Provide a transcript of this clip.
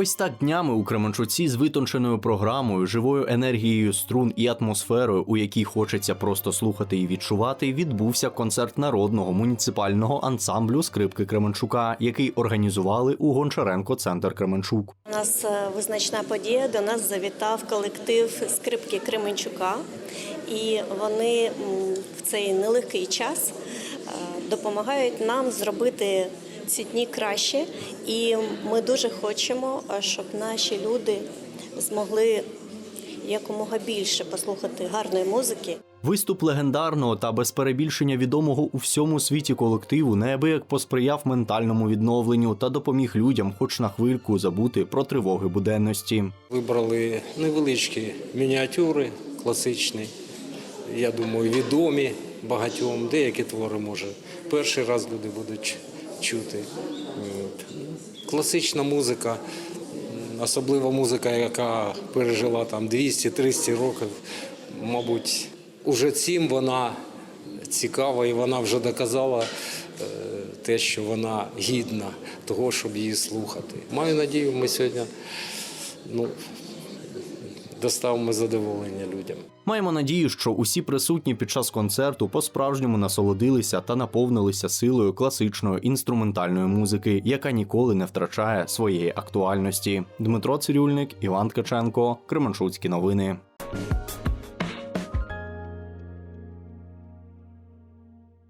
Ось так днями у Кременчуці з витонченою програмою, живою енергією струн і атмосферою, у якій хочеться просто слухати і відчувати, відбувся концерт народного муніципального ансамблю скрипки Кременчука, який організували у Гончаренко Центр Кременчук. Нас е, визначна подія. До нас завітав колектив скрипки Кременчука, і вони в цей нелегкий час е, допомагають нам зробити ці дні краще. І ми дуже хочемо, е, щоб наші люди змогли якомога більше послухати гарної музики. Виступ легендарного та без перебільшення відомого у всьому світі колективу неабияк посприяв ментальному відновленню та допоміг людям, хоч на хвильку, забути про тривоги буденності. Вибрали невеличкі мініатюри класичні, я думаю, відомі багатьом. Деякі твори, може, перший раз люди будуть чути. Класична музика, м, особлива музика, яка пережила там 200-300 років, мабуть, уже цим вона цікава і вона вже доказала е, те, що вона гідна того, щоб її слухати. Маю надію, ми сьогодні ну, доставимо задоволення людям. Маємо надію, що усі присутні під час концерту по-справжньому насолодилися та наповнилися силою класичної інструментальної музики, яка ніколи не втрачає своєї актуальності. Дмитро Цирюльник, Іван Ткаченко, Кременчуцькі новини.